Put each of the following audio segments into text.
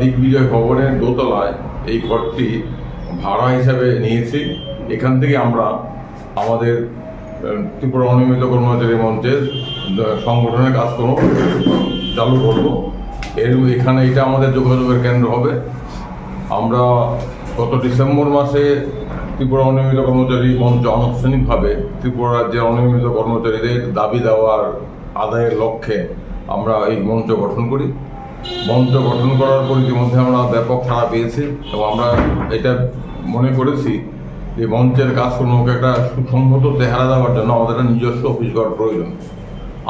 দিগ্বিজয় ভবনের দোতলায় এই ঘরটি ভাড়া হিসাবে নিয়েছি। এখান থেকে আমরা আমাদের ত্রিপুরা অনিয়মিত কর্মচারী মঞ্চের সংগঠনের কাজকর্ম চালু করব। এর এখানে এটা আমাদের যোগাযোগের কেন্দ্র হবে। আমরা গত ডিসেম্বর মাসে ত্রিপুরা অনিয়মিত কর্মচারী মঞ্চ আনুষ্ঠানিকভাবে ত্রিপুরা রাজ্যের অনিয়মিত কর্মচারীদের দাবি দেওয়ার আদায়ের লক্ষ্যে আমরা এই মঞ্চ গঠন করি। মঞ্চ গঠন করার পর ইতিমধ্যে আমরা ব্যাপক সাড়া পেয়েছি এবং আমরা এটা মনে করেছি যে মঞ্চের কাজকর্মকে একটা সুসংহত চেহারা দেওয়ার জন্য আমাদের একটা নিজস্ব অফিস ঘর প্রয়োজন।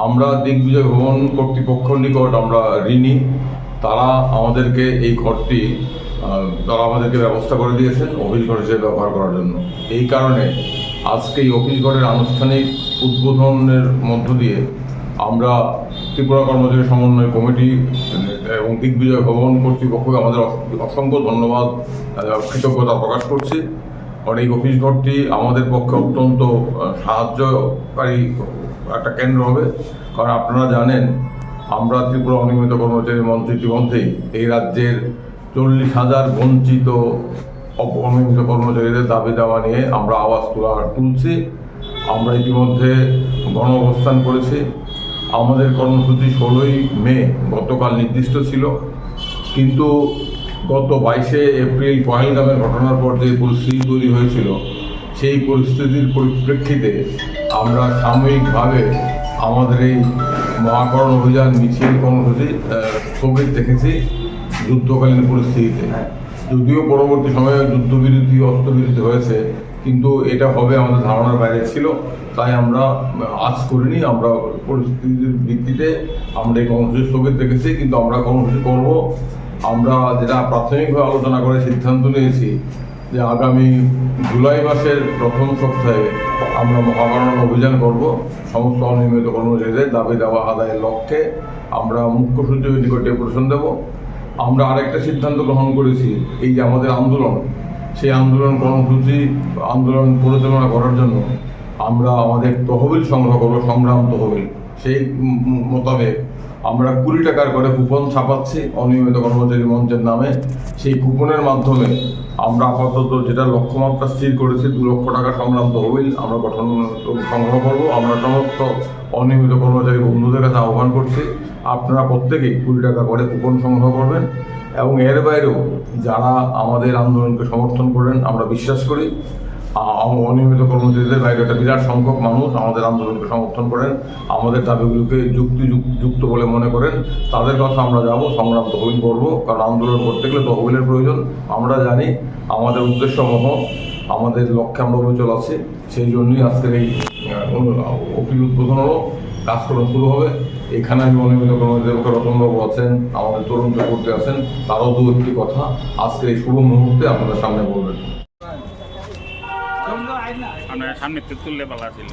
আমরা দিগ্বিজয় ভবন কর্তৃপক্ষর নিকট আমরা ঋণী। তারা আমাদেরকে এই ঘরটি তারা আমাদেরকে ব্যবস্থা করে দিয়েছেন অফিস ঘর হিসেবে ব্যবহার করার জন্য। এই কারণে আজকে এই অফিস ঘরের আনুষ্ঠানিক উদ্বোধনের মধ্য দিয়ে আমরা ত্রিপুরা কর্মচারী সমন্বয় কমিটি এবং দিগ্বিজয় ভবন কর্তৃপক্ষকে আমাদের অসংখ্য ধন্যবাদ কৃতজ্ঞতা প্রকাশ করছি। কারণ এই অফিস ঘরটি আমাদের পক্ষে অত্যন্ত সাহায্যকারী একটা কেন্দ্র হবে। কারণ আপনারা জানেন, আমরা ত্রিপুরা অনিয়মিত কর্মচারী মঞ্চ ইতিমধ্যেই এই রাজ্যের চল্লিশ হাজার বঞ্চিত অনিয়মিত কর্মচারীদের দাবি দেওয়া নিয়ে আমরা আওয়াজ তোলা, তুলছি। আমরা ইতিমধ্যে গণ অবস্থান করেছি। আমাদের কর্মসূচি ষোলোই মে গতকাল নির্দিষ্ট ছিল। কিন্তু গত বাইশে এপ্রিল পহেলগামের ঘটনার পর যে পরিস্থিতি তৈরি হয়েছিল, সেই পরিস্থিতির পরিপ্রেক্ষিতে আমরা সাময়িকভাবে আমাদের এই মহাকরণ অভিযান, মিছিল, কর্মসূচি স্থগিত রেখেছি যুদ্ধকালীন পরিস্থিতিতে। যদিও পরবর্তী সময়ে যুদ্ধবিরতি, অস্ত্রবিরতি হয়েছে কিন্তু এটা হবে আমাদের ধারণার বাইরে ছিল, তাই আমরা আজ করিনি, আমরা পরিস্থিতির ভিত্তিতে আমরা এই কর্মসূচি স্থগিত রেখেছি, কিন্তু আমরা কর্মসূচি করব। আমরা যেটা প্রাথমিকভাবে আলোচনা করে সিদ্ধান্ত নিয়েছি, যে আগামী জুলাই মাসের প্রথম সপ্তাহে আমরা মহাকরণ অভিযান করব। সমস্ত অনিয়মিত কর্মচারীদের দাবি দেওয়া আদায়ের লক্ষ্যে আমরা মুখ্য সচিবের নিকট ডেপুটেশন দেব। আমরা আরেকটা সিদ্ধান্ত গ্রহণ করেছি, এই যে আমাদের আন্দোলন সেই আন্দোলন কর্মসূচি, আন্দোলন পরিচালনা করার জন্য আমরা আমাদের তহবিল সংগ্রহ করব, সংগ্রাম তহবিল। সেই মোতাবেক আমরা কুড়ি টাকার করে কুপন ছাপাচ্ছি অনিয়মিত কর্মচারী মঞ্চের নামে। সেই কুপনের মাধ্যমে আমরা আপাতত যেটা লক্ষ্যমাত্রা স্থির করেছি, দু লক্ষ টাকা সংগ্রাম তহবিল আমরা গঠন, সংগ্রহ করব। আমরা সমস্ত অনিয়মিত কর্মচারী বন্ধুদের কাছে আহ্বান করছি, আপনারা প্রত্যেকেই কুড়ি টাকা করে কুপন সংগ্রহ করবেন। এবং এর বাইরেও যারা আমাদের আন্দোলনকে সমর্থন করেন, আমরা বিশ্বাস করি। অনিয়মিত কর্মচারীদের বাইরে একটা বিরাট সংখ্যক মানুষ আমাদের আন্দোলনকে সমর্থন করেন। আমাদের দাবিগুলোকে যুক্তি যুক্ত বলে মনে করেন। তাদের কথা আমরা যাব, সংগ্রাম তহবিল করব, কারণ আন্দোলন করতে গেলে তহবিলের প্রয়োজন। আমরা জানি আমাদের উদ্দেশ্য মহ আমাদের লক্ষ্যে আমরা অবিচল আছি। সেই জন্যই আজকের এই অফিস উদ্বোধন হলো। কাজকর্ম শুরু হবে। এখানে আমি অনিয়মিত কর্মচারী রতনবাবু আছেন আমাদের তরুণ চক্রবর্তী আছেন, তারাও দু একটি কথা আজকে এই শুভ মুহূর্তে আপনাদের সামনে বলবেন। আপনার সামনে তুললে পালা ছিল